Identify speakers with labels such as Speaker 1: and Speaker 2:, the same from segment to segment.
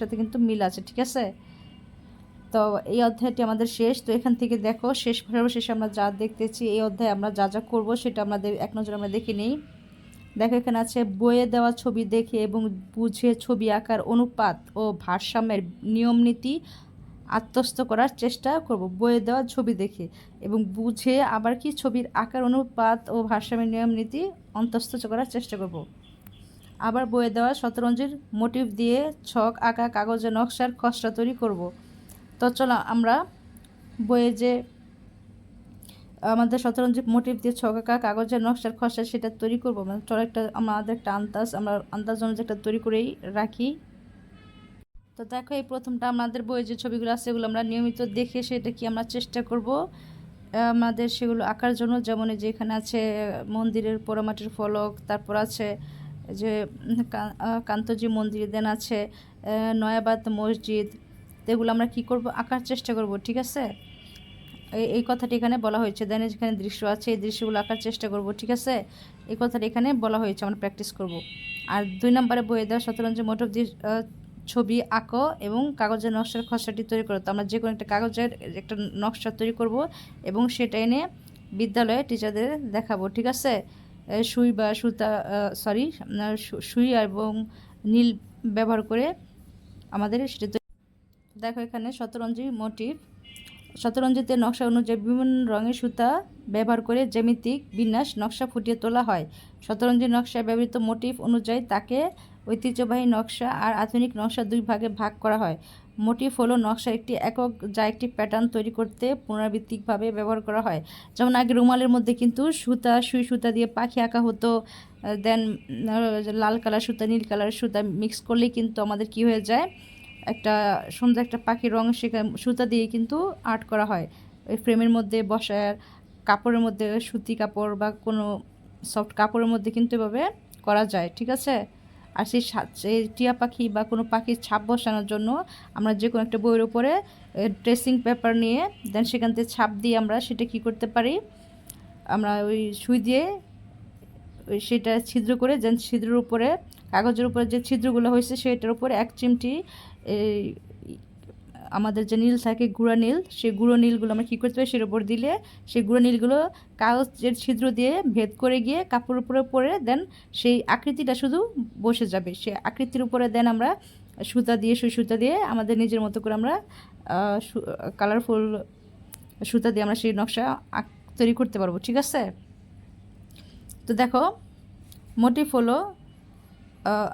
Speaker 1: সাথে কিন্তু মিল আছে ঠিক আছে তো এই অধ্যায়টি আমাদের শেষ তো এখান থেকে দেখো শেষ সর্বশেষে আমরা যা দেখতেছি এই অধ্যায়ে আমরা যা যা করবো সেটা আমাদের এক নজর আমরা দেখে নিই দেখো এখানে আছে বইয়ে দেওয়া ছবি দেখে এবং বুঝে ছবি আঁকার অনুপাত ও ভারসাম্যের নিয়মনীতি আত্মস্থ করার চেষ্টা করব বইয়ে দেওয়া ছবি দেখে এবং বুঝে আবার কি ছবির আকার অনুপাত ও ভারসাম্যের নিয়মনীতি অন্তস্থ করার চেষ্টা করব আবার বয়ে দেওয়া শতরঞ্জির মোটিভ দিয়ে ছক আঁকা কাগজে নকশার খসড়া তৈরি করব তো চলো আমরা বইয়ে যে আমাদের শতরঞ্জি মোটিভ দিয়ে ছক আঁকা কাগজের নকশার খসড়া সেটা তৈরি করবো মানে চলো একটা আমাদের একটা আন্দাজ আমরা আন্দাজ অনুযায়ী একটা তৈরি করেই রাখি তো দেখো এই প্রথমটা আমাদের বইয়ে যে ছবিগুলো আছে সেগুলো আমরা নিয়মিত দেখে সেটা কি আমরা চেষ্টা করব আমাদের সেগুলো আঁকার জন্য যেমন যে এখানে আছে মন্দিরের পোড়ামাটির ফলক তারপর আছে যে কান্তজি মন্দির দেন আছে নয়াবাদ মসজিদ এগুলো আমরা কি করব আঁকার চেষ্টা করব ঠিক আছে এই কথাটি এখানে বলা হয়েছে দেন যেখানে দৃশ্য আছে এই দৃশ্যগুলো আঁকার চেষ্টা করব ঠিক আছে এই কথাটি এখানে বলা হয়েছে আমরা প্র্যাকটিস করব আর দুই নম্বরে বইয়ে দেওয়া শতরঞ্জ মোট দিয়ে ছবি আঁকো এবং কাগজের নকশার খসড়াটি তৈরি করো তো আমরা যে কোনো একটা কাগজের একটা নকশা তৈরি করব এবং সেটা এনে বিদ্যালয়ে টিচারদের দেখাবো ঠিক আছে সুই বা সুতা সরি সুই এবং নীল ব্যবহার করে আমাদের সেটা দেখো এখানে শতরঞ্জি মোটিভ শতরঞ্জিতে নকশা অনুযায়ী বিভিন্ন রঙের সুতা ব্যবহার করে জ্যামিতিক বিন্যাস নকশা ফুটিয়ে তোলা হয় শতরঞ্জি নকশায় ব্যবহৃত মোটিভ অনুযায়ী তাকে ঐতিহ্যবাহী নকশা আর আধুনিক নকশা দুই ভাগে ভাগ করা হয় মোটিফ হলো নকশা একটি একক যা একটি প্যাটার্ন তৈরি করতে পুনরাবৃত্তিকভাবে ব্যবহার করা হয় যেমন আগে রুমালের মধ্যে কিন্তু সুতা সুই সুতা দিয়ে পাখি আঁকা হতো দেন লাল কালার সুতা নীল কালার সুতা মিক্স করলে কিন্তু আমাদের কি হয়ে যায় একটা সুন্দর একটা পাখির রং সেখানে সুতা দিয়ে কিন্তু আর্ট করা হয় ওই ফ্রেমের মধ্যে বসার কাপড়ের মধ্যে সুতি কাপড় বা কোনো সফট কাপড়ের মধ্যে কিন্তু এভাবে করা যায় ঠিক আছে আর সেই সেই টিয়া পাখি বা কোনো পাখির ছাপ বসানোর জন্য আমরা যে কোনো একটা বইয়ের উপরে ড্রেসিং পেপার নিয়ে দেন সেখান থেকে ছাপ দিয়ে আমরা সেটা কি করতে পারি আমরা ওই সুই দিয়ে সেটা ছিদ্র করে যেন ছিদ্রের উপরে কাগজের উপরে যে ছিদ্রগুলো হয়েছে সেটার উপরে এক চিমটি আমাদের যে নীল থাকে গুঁড়ো নীল সেই গুঁড়ো নীলগুলো আমরা কী করতে পারি সের উপর দিলে সেই গুঁড়ো নীলগুলো কাগজের ছিদ্র দিয়ে ভেদ করে গিয়ে কাপড়ের উপরে পরে দেন সেই আকৃতিটা শুধু বসে যাবে সেই আকৃতির উপরে দেন আমরা সুতা দিয়ে সেই সুতা দিয়ে আমাদের নিজের মতো করে আমরা কালারফুল সুতা দিয়ে আমরা সেই নকশা তৈরি করতে পারবো ঠিক আছে তো দেখো মোটিফ হলো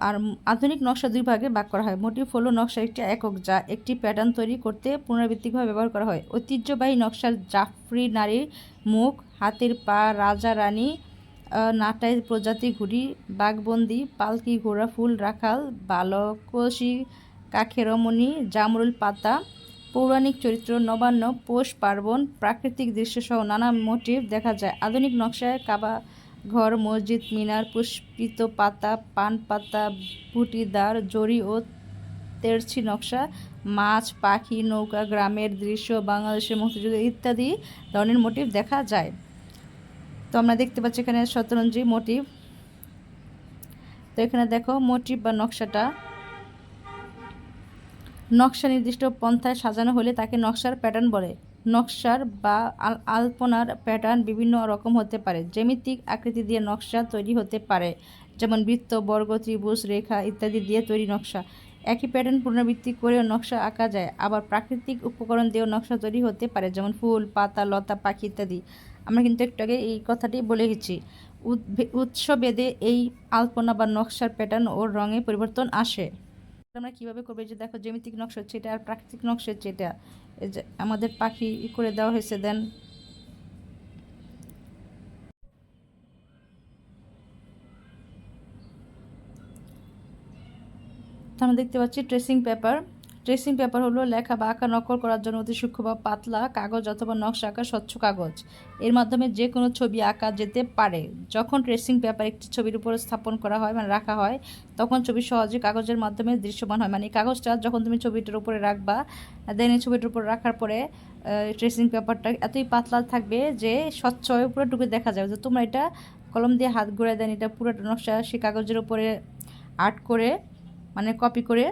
Speaker 1: আর আধুনিক নকশা দুই ভাগে ভাগ করা হয় মোটিভ হলো নকশা একটি একক যা একটি প্যাটার্ন তৈরি করতে পুনরাবৃত্তিকভাবে ব্যবহার করা হয় ঐতিহ্যবাহী নকশার জাফরি নারীর মুখ হাতের পা রাজা রানী নাটাই প্রজাতি ঘুড়ি বাঘবন্দি পালকি ঘোড়া ফুল রাখাল বালকশি কাখেরমণি জামরুল পাতা পৌরাণিক চরিত্র নবান্ন পোষ পার্বণ প্রাকৃতিক দৃশ্যসহ নানা মোটিভ দেখা যায় আধুনিক নকশায় কাবা ঘর মসজিদ মিনার পুষ্পিত পাতা পান পাতা বুটিদার জড়ি ও তেরছি নকশা মাছ পাখি নৌকা গ্রামের দৃশ্য বাংলাদেশের মুক্তিযুদ্ধ ইত্যাদি ধরনের মোটিভ দেখা যায় তো আমরা দেখতে পাচ্ছি এখানে শতরঞ্জি মোটিভ তো এখানে দেখো মোটিভ বা নকশাটা নকশা নির্দিষ্ট পন্থায় সাজানো হলে তাকে নকশার প্যাটার্ন বলে নকশার বা আলপনার প্যাটার্ন বিভিন্ন রকম হতে পারে জ্যামিতিক আকৃতি দিয়ে নকশা তৈরি হতে পারে যেমন বৃত্ত বর্গ ত্রিভুজ রেখা ইত্যাদি দিয়ে তৈরি নকশা একই প্যাটার্ন পুনরাবৃত্তি করেও নকশা আঁকা যায় আবার প্রাকৃতিক উপকরণ দিয়েও নকশা তৈরি হতে পারে যেমন ফুল পাতা লতা পাখি ইত্যাদি আমরা কিন্তু একটু আগে এই কথাটি বলে গেছি উৎস বেদে এই আলপনা বা নকশার প্যাটার্ন ও রঙে পরিবর্তন আসে আমরা কিভাবে করবো যে দেখো জ্যামিতিক নকশা হচ্ছে এটা আর প্রাকৃতিক নকশা হচ্ছে এটা আমাদের পাখি করে দেওয়া হয়েছে দেন আমরা দেখতে পাচ্ছি ট্রেসিং পেপার ড্রেসিং পেপার হলো লেখা বা আঁকা নকল করার জন্য অতি সূক্ষ্ম বা পাতলা কাগজ অথবা নকশা আঁকা স্বচ্ছ কাগজ এর মাধ্যমে যে কোনো ছবি আঁকা যেতে পারে যখন ড্রেসিং পেপার একটি ছবির উপর স্থাপন করা হয় মানে রাখা হয় তখন ছবি সহজে কাগজের মাধ্যমে দৃশ্যমান হয় মানে কাগজটা যখন তুমি ছবিটার উপরে রাখবা দেন এই ছবিটার উপরে রাখার পরে ট্রেসিং পেপারটা এতই পাতলা থাকবে যে স্বচ্ছ হয়ে পুরোটুকু দেখা যাবে যে তোমরা এটা কলম দিয়ে হাত ঘুরে দেন এটা পুরোটা নকশা সেই কাগজের উপরে আর্ট করে মানে কপি করে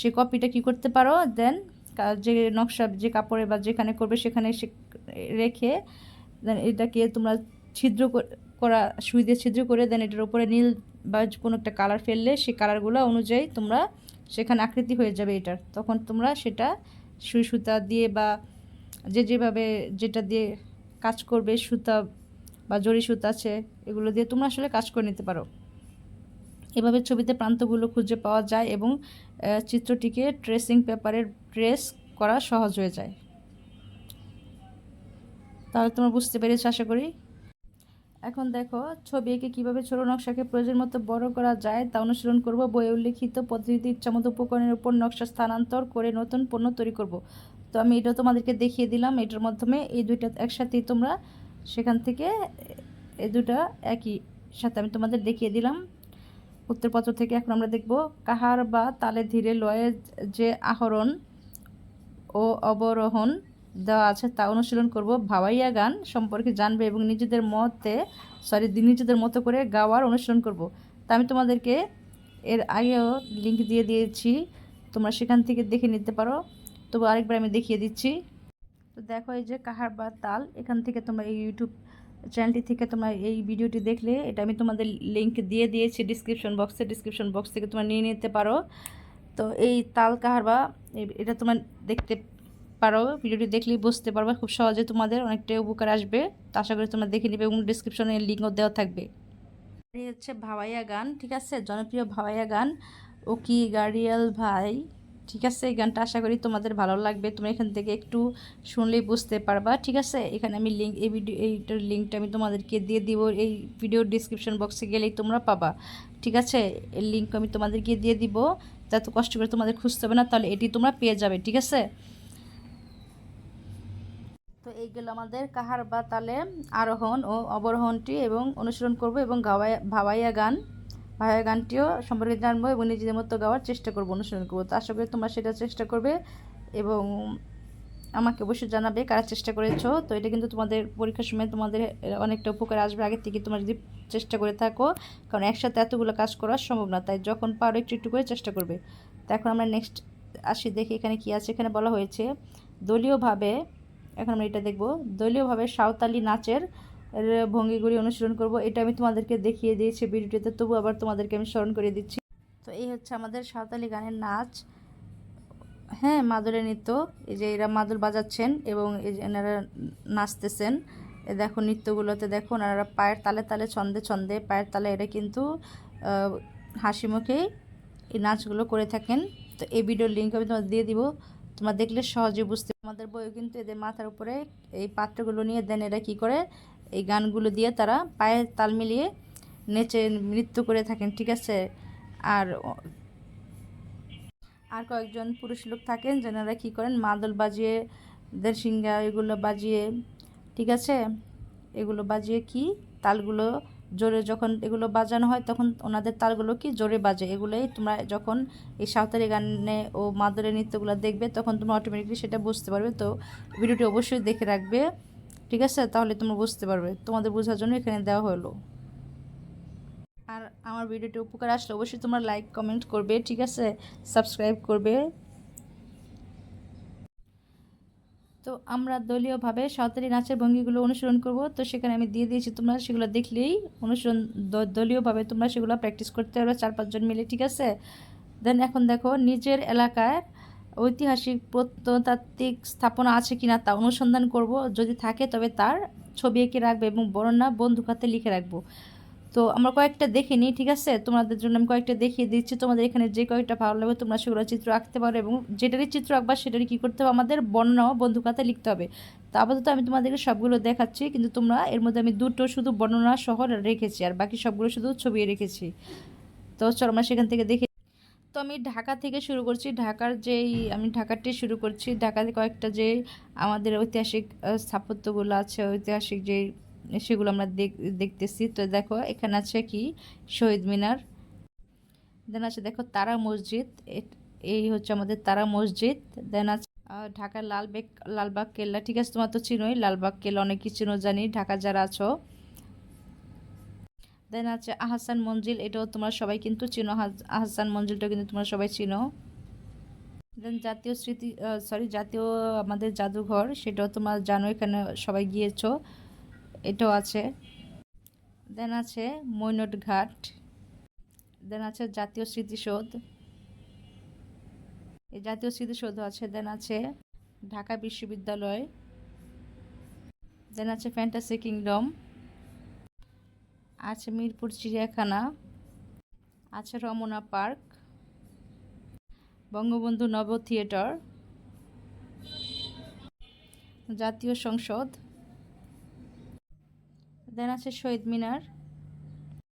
Speaker 1: সে কপিটা কি করতে পারো দেন যে নকশা যে কাপড়ে বা যেখানে করবে সেখানে সে রেখে দেন এটাকে তোমরা ছিদ্র করা সুই দিয়ে ছিদ্র করে দেন এটার উপরে নীল বা কোনো একটা কালার ফেললে সে কালারগুলো অনুযায়ী তোমরা সেখানে আকৃতি হয়ে যাবে এটার তখন তোমরা সেটা সুই সুতা দিয়ে বা যে যেভাবে যেটা দিয়ে কাজ করবে সুতা বা জরি সুতা আছে এগুলো দিয়ে তোমরা আসলে কাজ করে নিতে পারো এভাবে ছবিতে প্রান্তগুলো খুঁজে পাওয়া যায় এবং চিত্রটিকে ট্রেসিং পেপারে ট্রেস করা সহজ হয়ে যায় তাহলে তোমরা বুঝতে পেরেছ আশা করি এখন দেখো ছবি এঁকে কীভাবে ছোটো নকশাকে প্রয়োজন মতো বড় করা যায় তা অনুশীলন করব বইয়ে উল্লিখিত পদ্ধতিতে ইচ্ছামতো উপকরণের উপর নকশা স্থানান্তর করে নতুন পণ্য তৈরি করব তো আমি এটা তোমাদেরকে দেখিয়ে দিলাম এটার মাধ্যমে এই দুইটা একসাথেই তোমরা সেখান থেকে এই দুটা একই সাথে আমি তোমাদের দেখিয়ে দিলাম উত্তরপত্র থেকে এখন আমরা দেখব কাহার বা তালে ধীরে লয়ে যে আহরণ ও অবরোহণ দেওয়া আছে তা অনুশীলন করব ভাবাইয়া গান সম্পর্কে জানবে এবং নিজেদের মতে সরি নিজেদের মতো করে গাওয়ার অনুশীলন করব তা আমি তোমাদেরকে এর আগেও লিঙ্ক দিয়ে দিয়েছি তোমরা সেখান থেকে দেখে নিতে পারো তবু আরেকবার আমি দেখিয়ে দিচ্ছি তো দেখো এই যে কাহার বা তাল এখান থেকে তোমরা এই ইউটিউব চ্যানেলটি থেকে তোমরা এই ভিডিওটি দেখলে এটা আমি তোমাদের লিঙ্ক দিয়ে দিয়েছি ডিসক্রিপশন বক্সে ডিসক্রিপশন বক্স থেকে তোমরা নিয়ে নিতে পারো তো এই তাল কাহারবা এটা তোমরা দেখতে পারো ভিডিওটি দেখলেই বুঝতে পারবে খুব সহজে তোমাদের অনেকটাই উপকার আসবে তো আশা করি তোমরা দেখে নিবে এবং ডিসক্রিপশনে লিঙ্কও দেওয়া থাকবে এই হচ্ছে ভাওয়াইয়া গান ঠিক আছে জনপ্রিয় ভাওয়াইয়া গান ও কি গাড়িয়াল ভাই ঠিক আছে এই গানটা আশা করি তোমাদের ভালো লাগবে তুমি এখান থেকে একটু শুনলেই বুঝতে পারবা ঠিক আছে এখানে আমি লিঙ্ক এই ভিডিও এইটার লিঙ্কটা আমি তোমাদেরকে দিয়ে দিব এই ভিডিওর ডিসক্রিপশন বক্সে গেলেই তোমরা পাবা ঠিক আছে এই লিঙ্ক আমি তোমাদেরকে দিয়ে দিব এত কষ্ট করে তোমাদের খুঁজতে হবে না তাহলে এটি তোমরা পেয়ে যাবে ঠিক আছে তো এই গেল আমাদের কাহার বা তালে আরোহণ ও অবরোহণটি এবং অনুসরণ করব এবং গাওয়া ভাবাইয়া গান ভাইয়ের গানটিও সম্পর্কে জানবো এবং নিজেদের মতো গাওয়ার চেষ্টা করবো অনুসরণ করবো তো আশা করি তোমরা সেটা চেষ্টা করবে এবং আমাকে অবশ্যই জানাবে কারা চেষ্টা করেছো তো এটা কিন্তু তোমাদের পরীক্ষার সময় তোমাদের অনেকটা উপকার আসবে আগের থেকে তোমরা যদি চেষ্টা করে থাকো কারণ একসাথে এতগুলো কাজ করা সম্ভব না তাই যখন পারো একটু একটু করে চেষ্টা করবে তো এখন আমরা নেক্সট আসি দেখি এখানে কি আছে এখানে বলা হয়েছে দলীয়ভাবে এখন আমরা এটা দেখব দলীয়ভাবে সাঁওতালি নাচের ভঙ্গিগুলি অনুসরণ করব এটা আমি তোমাদেরকে দেখিয়ে দিয়েছি ভিডিওটিতে তবু আবার তোমাদেরকে আমি স্মরণ করে দিচ্ছি তো এই হচ্ছে আমাদের সাঁওতালি গানের নাচ হ্যাঁ মাদুরে নৃত্য এই যে এরা মাদুর বাজাচ্ছেন এবং এই যে এনারা নাচতেছেন দেখো নৃত্যগুলোতে দেখো ওনারা পায়ের তালে তালে ছন্দে ছন্দে পায়ের তালে এরা কিন্তু হাসি মুখে এই নাচগুলো করে থাকেন তো এই ভিডিওর লিঙ্ক আমি তোমাদের দিয়ে দিব তোমার দেখলে সহজে বুঝতে আমাদের বইও কিন্তু এদের মাথার উপরে এই পাত্রগুলো নিয়ে দেন এরা কী করে এই গানগুলো দিয়ে তারা পায়ে তাল মিলিয়ে নেচে নৃত্য করে থাকেন ঠিক আছে আর আর কয়েকজন পুরুষ লোক থাকেন যেনারা কী করেন মাদল বাজিয়ে দেড়শিঙ্গা এগুলো বাজিয়ে ঠিক আছে এগুলো বাজিয়ে কি তালগুলো জোরে যখন এগুলো বাজানো হয় তখন ওনাদের তালগুলো কি জোরে বাজে এগুলোই তোমরা যখন এই সাঁওতালি গানে ও মাদুরের নৃত্যগুলো দেখবে তখন তোমরা অটোমেটিকলি সেটা বুঝতে পারবে তো ভিডিওটি অবশ্যই দেখে রাখবে ঠিক আছে তাহলে তোমরা বুঝতে পারবে তোমাদের বোঝার জন্য এখানে দেওয়া হলো আর আমার ভিডিওটি উপকার আসলে অবশ্যই তোমরা লাইক কমেন্ট করবে ঠিক আছে সাবস্ক্রাইব করবে তো আমরা দলীয়ভাবে সাঁওতালি নাচের ভঙ্গিগুলো অনুসরণ করব তো সেখানে আমি দিয়ে দিয়েছি তোমরা সেগুলো দেখলেই অনুসরণ দলীয়ভাবে তোমরা সেগুলো প্র্যাকটিস করতে পারবে চার পাঁচজন মিলে ঠিক আছে দেন এখন দেখো নিজের এলাকায় ঐতিহাসিক প্রত্নতাত্ত্বিক স্থাপনা আছে কিনা তা অনুসন্ধান করব যদি থাকে তবে তার ছবি এঁকে রাখবে এবং বর্ণনা বন্ধু খাতে লিখে রাখবো তো আমরা কয়েকটা দেখে নিই ঠিক আছে তোমাদের জন্য আমি কয়েকটা দেখিয়ে দিচ্ছি তোমাদের এখানে যে কয়েকটা ভালো লাগবে তোমরা সেগুলো চিত্র আঁকতে পারো এবং যেটারই চিত্র আঁকবা সেটারই কী করতে হবে আমাদের বর্ণনা বন্ধু খাতে লিখতে হবে তা আপাতত আমি তোমাদেরকে সবগুলো দেখাচ্ছি কিন্তু তোমরা এর মধ্যে আমি দুটো শুধু বর্ণনা শহর রেখেছি আর বাকি সবগুলো শুধু ছবি রেখেছি তো চলো আমরা সেখান থেকে দেখে তো আমি ঢাকা থেকে শুরু করছি ঢাকার যেই আমি ঢাকারটি শুরু করছি ঢাকাতে কয়েকটা যে আমাদের ঐতিহাসিক স্থাপত্যগুলো আছে ঐতিহাসিক যে সেগুলো আমরা দেখতেছি তো দেখো এখানে আছে কি শহীদ মিনার দেন আছে দেখো তারা মসজিদ এই হচ্ছে আমাদের তারা মসজিদ দেন আছে ঢাকার লালবেগ লালবাগ কেল্লা ঠিক আছে তোমার তো চিনোই লালবাগ কেল্লা কিছু চিনো জানি ঢাকা যারা আছো দেন আছে আহসান মঞ্জিল এটাও তোমরা সবাই কিন্তু চিনো আহসান মঞ্জিলটাও কিন্তু তোমরা সবাই চিনো দেন জাতীয় স্মৃতি সরি জাতীয় আমাদের জাদুঘর সেটাও তোমরা জানো এখানে সবাই গিয়েছো এটাও আছে দেন আছে মৈনট ঘাট দেন আছে জাতীয় স্মৃতিসৌধ এই জাতীয় স্মৃতিসৌধ আছে দেন আছে ঢাকা বিশ্ববিদ্যালয় দেন আছে ফ্যান্টাসি কিংডম আছে মিরপুর চিড়িয়াখানা আছে রমনা পার্ক বঙ্গবন্ধু নব থিয়েটার জাতীয় সংসদ দেন আছে শহীদ মিনার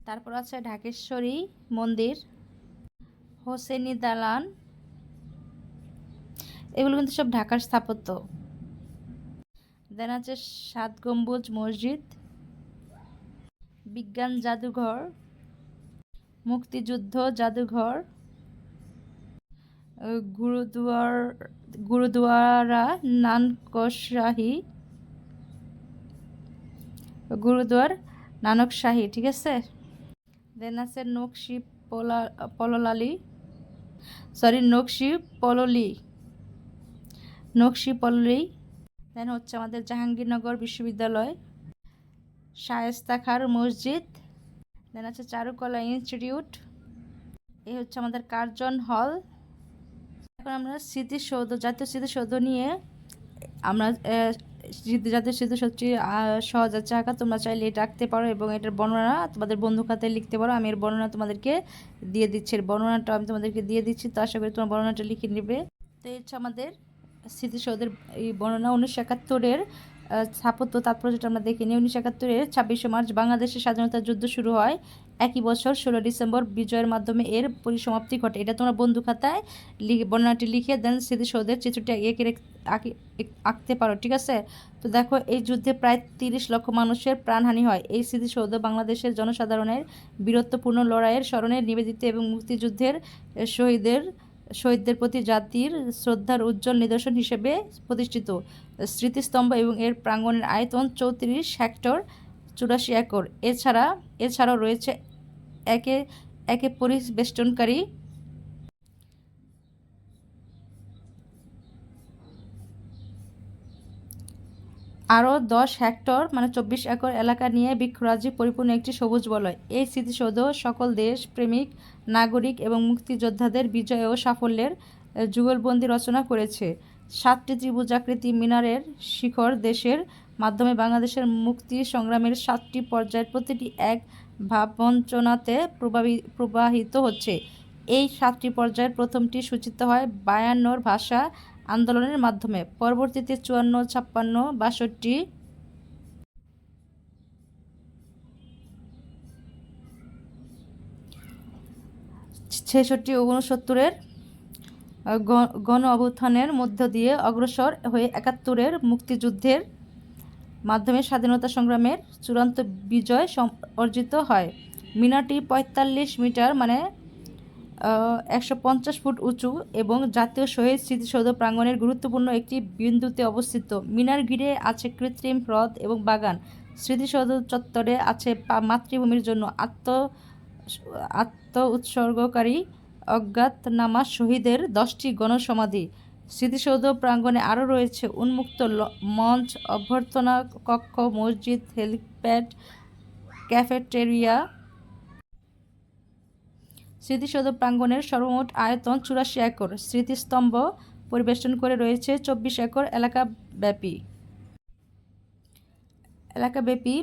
Speaker 1: তারপর আছে ঢাকেশ্বরী মন্দির হোসেনি দালান এগুলো কিন্তু সব ঢাকার স্থাপত্য দেন আছে সাত গম্বুজ মসজিদ বিজ্ঞান জাদুঘর মুক্তিযুদ্ধ জাদুঘর গুরুদুয়ার গুরুদুয়ারা নানকশাহী গুরুদুয়ার নানকশাহী ঠিক আছে দেন আছে নকশি পলা পললালি সরি নকশি পললি নকশি পললি দেন হচ্ছে আমাদের জাহাঙ্গীরনগর বিশ্ববিদ্যালয় শায়েস্তা খার মসজিদ দেন আছে চারুকলা ইনস্টিটিউট এই হচ্ছে আমাদের কার্জন হল এখন আমরা স্মৃতিসৌধ জাতীয় স্মৃতিসৌধ নিয়ে আমরা জাতীয় স্মৃতিসৌধটি সহজ আছে আঁকা তোমরা চাইলে এটা আঁকতে পারো এবং এটার বর্ণনা তোমাদের বন্ধু খাতে লিখতে পারো আমি এর বর্ণনা তোমাদেরকে দিয়ে দিচ্ছি এর বর্ণনাটা আমি তোমাদেরকে দিয়ে দিচ্ছি তো আশা করি তোমার বর্ণনাটা লিখে নেবে তো এই হচ্ছে আমাদের স্মৃতিসৌধের এই বর্ণনা উনিশশো একাত্তরের স্থাপত্য তাৎপর্যটা আমরা দেখি নিই উনিশশো একাত্তরের ছাব্বিশে মার্চ বাংলাদেশের স্বাধীনতা যুদ্ধ শুরু হয় একই বছর ষোলো ডিসেম্বর বিজয়ের মাধ্যমে এর পরিসমাপ্তি ঘটে এটা তোমরা বন্ধু খাতায় বর্ণনাটি লিখে দেন স্মৃতিসৌধের চিত্রটি এঁকে আঁকতে পারো ঠিক আছে তো দেখো এই যুদ্ধে প্রায় তিরিশ লক্ষ মানুষের প্রাণহানি হয় এই স্মৃতিসৌধ বাংলাদেশের জনসাধারণের বীরত্বপূর্ণ লড়াইয়ের স্মরণে নিবেদিত এবং মুক্তিযুদ্ধের শহীদের শহীদদের প্রতি জাতির শ্রদ্ধার উজ্জ্বল নিদর্শন হিসেবে প্রতিষ্ঠিত স্মৃতিস্তম্ভ এবং এর প্রাঙ্গণের আয়তন চৌত্রিশ হেক্টর চুরাশি একর এছাড়া এছাড়াও রয়েছে একে একে পরিবেষ্টনকারী আরও দশ হেক্টর মানে চব্বিশ একর এলাকা নিয়ে বৃক্ষরাজি পরিপূর্ণ একটি সবুজ বলয় এই স্মৃতিসৌধ সকল দেশ প্রেমিক নাগরিক এবং মুক্তিযোদ্ধাদের বিজয় ও সাফল্যের যুগলবন্দি রচনা করেছে সাতটি ত্রিভুজাকৃতি মিনারের শিখর দেশের মাধ্যমে বাংলাদেশের মুক্তি সংগ্রামের সাতটি পর্যায়ের প্রতিটি এক ভাবঞ্চনাতে প্রবাহী প্রবাহিত হচ্ছে এই সাতটি পর্যায়ের প্রথমটি সূচিত হয় বায়ান্নর ভাষা আন্দোলনের মাধ্যমে পরবর্তীতে চুয়ান্ন ছাপ্পান্ন বাষট্টি ছেষট্টি ঊনসত্তরের গণ অভ্যুত্থানের মধ্য দিয়ে অগ্রসর হয়ে একাত্তরের মুক্তিযুদ্ধের মাধ্যমে স্বাধীনতা সংগ্রামের চূড়ান্ত বিজয় অর্জিত হয় মিনারটি পঁয়তাল্লিশ মিটার মানে একশো পঞ্চাশ ফুট উঁচু এবং জাতীয় শহীদ স্মৃতিসৌধ প্রাঙ্গণের গুরুত্বপূর্ণ একটি বিন্দুতে অবস্থিত মিনার ঘিরে আছে কৃত্রিম হ্রদ এবং বাগান স্মৃতিসৌধ চত্বরে আছে মাতৃভূমির জন্য আত্ম আত্ম উৎসর্গকারী অজ্ঞাতনামা শহীদের দশটি গণসমাধি স্মৃতিসৌধ প্রাঙ্গনে আরও রয়েছে উন্মুক্ত মঞ্চ অভ্যর্থনা কক্ষ মসজিদ হেলিপ্যাড ক্যাফেটেরিয়া স্মৃতিসৌধ প্রাঙ্গণের সর্বমোট আয়তন চুরাশি একর স্মৃতিস্তম্ভ পরিবেষ্টন করে রয়েছে চব্বিশ একর এলাকাব্যাপী এলাকাব্যাপী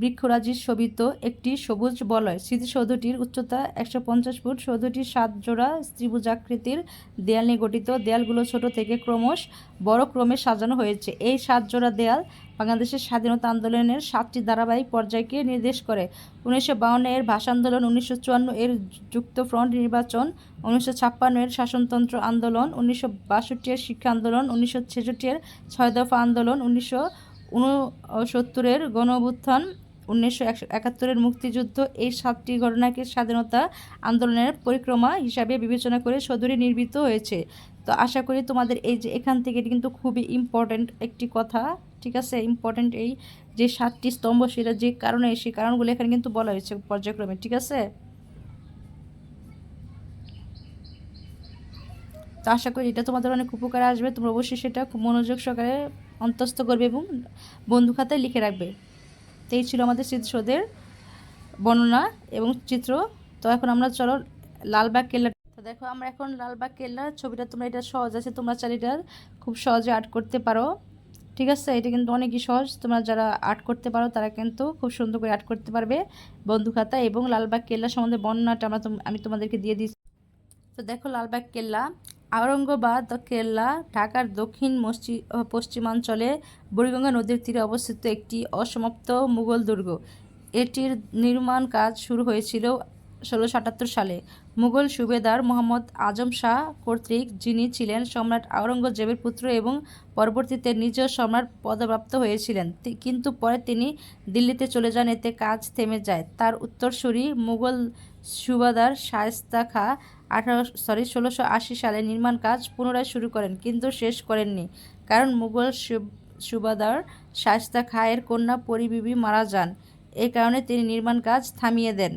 Speaker 1: বৃক্ষরাজির শোভিত একটি সবুজ বলয় স্মৃতিসৌধটির উচ্চতা একশো পঞ্চাশ ফুট সৌধটির সাত জোড়া ত্রিভুজাকৃতির দেয়াল নিয়ে গঠিত দেয়ালগুলো ছোট থেকে ক্রমশ বড় ক্রমে সাজানো হয়েছে এই সাত জোড়া দেয়াল বাংলাদেশের স্বাধীনতা আন্দোলনের সাতটি ধারাবাহিক পর্যায়কে নির্দেশ করে উনিশশো বাউন্ন এর ভাষা আন্দোলন উনিশশো চুয়ান্ন এর যুক্তফ্রন্ট নির্বাচন উনিশশো ছাপ্পান্ন এর শাসনতন্ত্র আন্দোলন উনিশশো বাষট্টি এর শিক্ষা আন্দোলন উনিশশো ছেষট্টি এর ছয় দফা আন্দোলন উনিশশো ঊনসত্তরের গণ উনিশশো একাত্তরের মুক্তিযুদ্ধ এই সাতটি ঘটনাকে স্বাধীনতা আন্দোলনের পরিক্রমা হিসাবে বিবেচনা করে সদরে নির্মিত হয়েছে তো আশা করি তোমাদের এই যে এখান থেকে কিন্তু খুবই ইম্পর্ট্যান্ট একটি কথা ঠিক আছে ইম্পর্ট্যান্ট এই যে সাতটি স্তম্ভ সেটা যে কারণে সেই কারণগুলো এখানে কিন্তু বলা হয়েছে পর্যায়ক্রমে ঠিক আছে তো আশা করি এটা তোমাদের অনেক উপকার আসবে তোমরা অবশ্যই সেটা খুব মনোযোগ সহকারে অন্তস্থ করবে এবং বন্ধু খাতায় লিখে রাখবে তো এই ছিল আমাদের চিত্রদের বর্ণনা এবং চিত্র তো এখন আমরা চলো লালবাগ কেল্লা তো দেখো আমরা এখন লালবাগ কেল্লার ছবিটা তোমরা এটা সহজ আছে তোমরা চাইলে এটা খুব সহজে আর্ট করতে পারো ঠিক আছে এটা কিন্তু অনেকই সহজ তোমরা যারা আর্ট করতে পারো তারা কিন্তু খুব সুন্দর করে আর্ট করতে পারবে বন্ধু খাতা এবং লালবাগ কেল্লা সম্বন্ধে বর্ণনাটা আমরা আমি তোমাদেরকে দিয়ে দিচ্ছি তো দেখো লালবাগ কেল্লা আওরঙ্গাবাদ কেল্লা ঢাকার দক্ষিণ পশ্চিমাঞ্চলে বুড়িগঙ্গা নদীর তীরে অবস্থিত একটি অসমাপ্ত মুঘল দুর্গ এটির নির্মাণ কাজ শুরু হয়েছিল ষোলোশো আটাত্তর সালে মুঘল সুবেদার মোহাম্মদ আজম শাহ কর্তৃক যিনি ছিলেন সম্রাট আওরঙ্গজেবের পুত্র এবং পরবর্তীতে নিজ সম্রাট পদপ্রাপ্ত হয়েছিলেন কিন্তু পরে তিনি দিল্লিতে চলে যান এতে কাজ থেমে যায় তার উত্তরসূরি মুঘল সুবাদার শায়স্তা খাঁ আঠারো সরি ষোলোশো আশি সালে নির্মাণ কাজ পুনরায় শুরু করেন কিন্তু শেষ করেননি কারণ মুঘল সুবাদার শায়স্তা খায়ের কন্যা পরিবিবি মারা যান এ কারণে তিনি নির্মাণ কাজ থামিয়ে দেন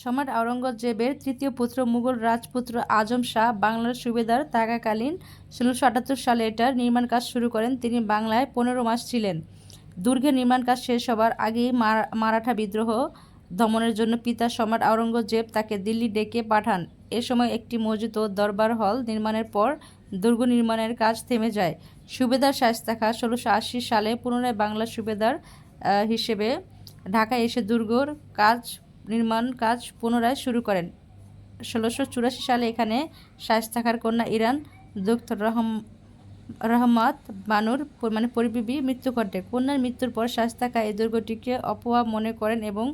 Speaker 1: সম্রাট আওরঙ্গজেবের তৃতীয় পুত্র মুঘল রাজপুত্র আজম শাহ বাংলার সুবেদার থাকাকালীন ষোলোশো আটাত্তর সালে এটার নির্মাণ কাজ শুরু করেন তিনি বাংলায় পনেরো মাস ছিলেন দুর্গের নির্মাণ কাজ শেষ হবার আগেই মারাঠা বিদ্রোহ দমনের জন্য পিতা সম্রাট আওরঙ্গজেব তাকে দিল্লি ডেকে পাঠান এ সময় একটি মসজিদ ও দরবার হল নির্মাণের পর দুর্গ নির্মাণের কাজ থেমে যায় সুবেদার শায়স্তা খা ষোলোশো আশি সালে পুনরায় বাংলার সুবেদার হিসেবে ঢাকায় এসে দুর্গর কাজ নির্মাণ কাজ পুনরায় শুরু করেন ষোলোশো চুরাশি সালে এখানে শায়স্তা খার কন্যা ইরান দুঃখ রহম রহমত বানুর মানে পরিবিবি মৃত্যু ঘটে কন্যার মৃত্যুর পর খা এই দুর্গটিকে অপয়া মনে করেন এবং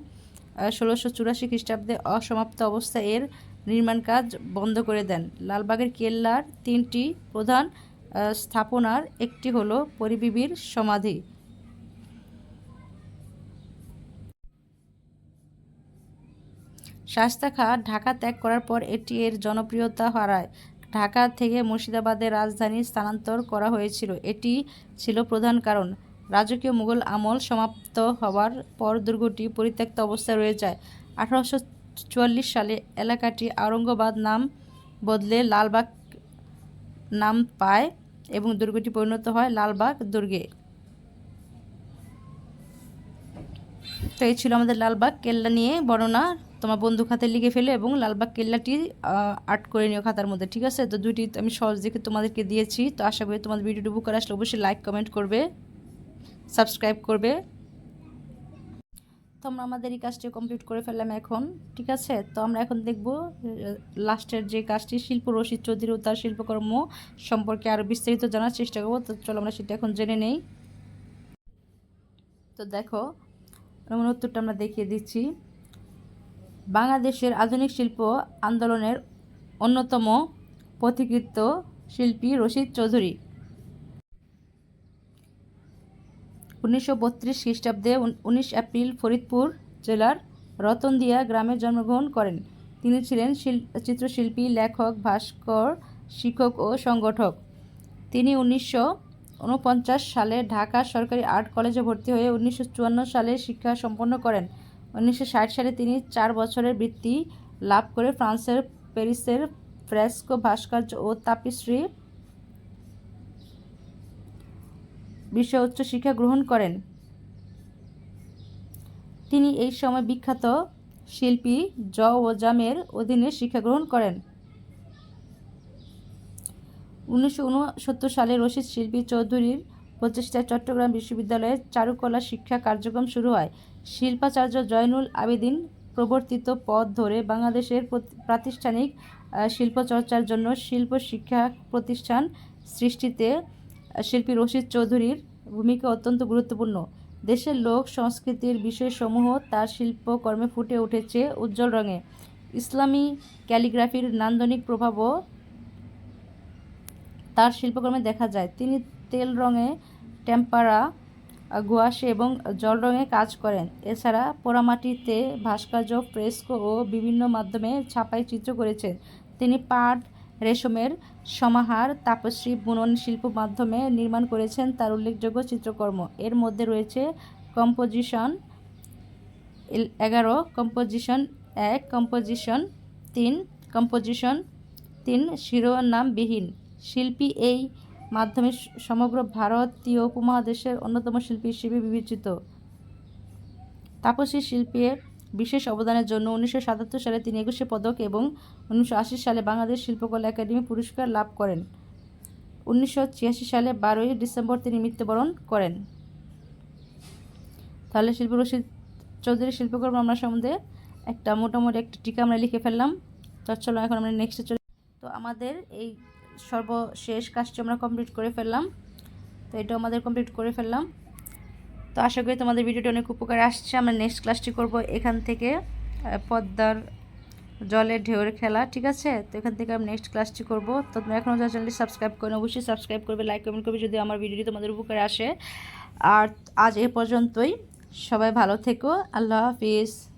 Speaker 1: ষোলোশো চুরাশি খ্রিস্টাব্দে অসমাপ্ত অবস্থায় এর নির্মাণ কাজ বন্ধ করে দেন লালবাগের কেল্লার তিনটি প্রধান স্থাপনার একটি হল পরিবিবির সমাধি শাস্তা খা ঢাকা ত্যাগ করার পর এটি এর জনপ্রিয়তা হারায় ঢাকা থেকে মুর্শিদাবাদের রাজধানী স্থানান্তর করা হয়েছিল এটি ছিল প্রধান কারণ রাজকীয় মুঘল আমল সমাপ্ত হওয়ার পর দুর্গটি পরিত্যক্ত অবস্থায় রয়ে যায় আঠারোশো চুয়াল্লিশ সালে এলাকাটি আওরঙ্গাবাদ নাম বদলে লালবাগ নাম পায় এবং দুর্গটি পরিণত হয় লালবাগ দুর্গে তো এই ছিল আমাদের লালবাগ কেল্লা নিয়ে বর্ণনা তোমার বন্ধু খাতে লিখে ফেলে এবং লালবাগ কেল্লাটি আর্ট করে নিও খাতার মধ্যে ঠিক আছে তো দুটি আমি সহজ দেখে তোমাদেরকে দিয়েছি তো আশা করি তোমাদের ভিডিওটি বুক করে আসলে অবশ্যই লাইক কমেন্ট করবে সাবস্ক্রাইব করবে তো আমরা আমাদের এই কাজটি কমপ্লিট করে ফেললাম এখন ঠিক আছে তো আমরা এখন দেখব লাস্টের যে কাজটি শিল্প রশিদ চৌধুরী ও তার শিল্পকর্ম সম্পর্কে আরও বিস্তারিত জানার চেষ্টা করবো তো চলো আমরা সেটা এখন জেনে নেই তো দেখো আমার উত্তরটা আমরা দেখিয়ে দিচ্ছি বাংলাদেশের আধুনিক শিল্প আন্দোলনের অন্যতম পথিকৃত শিল্পী রশিদ চৌধুরী উনিশশো বত্রিশ খ্রিস্টাব্দে উনিশ এপ্রিল ফরিদপুর জেলার রতনদিয়া গ্রামে জন্মগ্রহণ করেন তিনি ছিলেন চিত্রশিল্পী লেখক ভাস্কর শিক্ষক ও সংগঠক তিনি উনিশশো উনপঞ্চাশ সালে ঢাকা সরকারি আর্ট কলেজে ভর্তি হয়ে উনিশশো চুয়ান্ন সালে শিক্ষা সম্পন্ন করেন উনিশশো ষাট সালে তিনি চার বছরের বৃত্তি লাভ করে ফ্রান্সের প্যারিসের ফ্রেস্কো ভাস্কর্য ও তাপিশ্রী বিশ্ব শিক্ষা গ্রহণ করেন তিনি এই সময় বিখ্যাত শিল্পী জ ও জামের অধীনে শিক্ষা গ্রহণ করেন উনিশশো সালে রশিদ শিল্পী চৌধুরীর প্রচেষ্টায় চট্টগ্রাম বিশ্ববিদ্যালয়ে চারুকলা শিক্ষা কার্যক্রম শুরু হয় শিল্পাচার্য জয়নুল আবেদিন প্রবর্তিত পথ ধরে বাংলাদেশের প্রাতিষ্ঠানিক শিল্পচর্চার জন্য শিল্প শিক্ষা প্রতিষ্ঠান সৃষ্টিতে শিল্পী রশিদ চৌধুরীর ভূমিকা অত্যন্ত গুরুত্বপূর্ণ দেশের লোক সংস্কৃতির বিষয়সমূহ তার শিল্পকর্মে ফুটে উঠেছে উজ্জ্বল রঙে ইসলামী ক্যালিগ্রাফির নান্দনিক প্রভাবও তার শিল্পকর্মে দেখা যায় তিনি তেল রঙে টেম্পারা গুয়াশে এবং জল রঙে কাজ করেন এছাড়া পোড়ামাটিতে ভাস্কর্য ফ্রেস্কো ও বিভিন্ন মাধ্যমে ছাপাই চিত্র করেছেন তিনি পাট রেশমের সমাহার তাপশ্রী বুনন শিল্প মাধ্যমে নির্মাণ করেছেন তার উল্লেখযোগ্য চিত্রকর্ম এর মধ্যে রয়েছে কম্পোজিশন এগারো কম্পোজিশন এক কম্পোজিশন তিন কম্পোজিশন তিন শিরোনামবিহীন শিল্পী এই মাধ্যমে সমগ্র ভারতীয় উপমহাদেশের অন্যতম শিল্পী হিসেবে বিবেচিত তাপসী শিল্পীর বিশেষ অবদানের জন্য উনিশশো সাতাত্তর সালে তিনি একুশে পদক এবং উনিশশো সালে বাংলাদেশ শিল্পকলা একাডেমি পুরস্কার লাভ করেন উনিশশো সালে বারোই ডিসেম্বর তিনি মৃত্যুবরণ করেন তাহলে শিল্প রশিদ চৌধুরী শিল্পকর্ম আমরা সম্বন্ধে একটা মোটামুটি একটা টিকা আমরা লিখে ফেললাম তো চলো এখন আমরা নেক্সটে চলে তো আমাদের এই সর্বশেষ কাজটি আমরা কমপ্লিট করে ফেললাম তো এটাও আমাদের কমপ্লিট করে ফেললাম তো আশা করি তোমাদের ভিডিওটি অনেক উপকার আসছে আমরা নেক্সট ক্লাসটি করব এখান থেকে পদ্মার জলের ঢেউয়ের খেলা ঠিক আছে তো এখান থেকে আমি নেক্সট ক্লাসটি করবো তো তোমরা এখনও যা চ্যানেলটি সাবস্ক্রাইব করো অবশ্যই সাবস্ক্রাইব করবে লাইক কমেন্ট করবে যদি আমার ভিডিওটি তোমাদের উপকারে আসে আর আজ এ পর্যন্তই সবাই ভালো থেকো আল্লাহ হাফিজ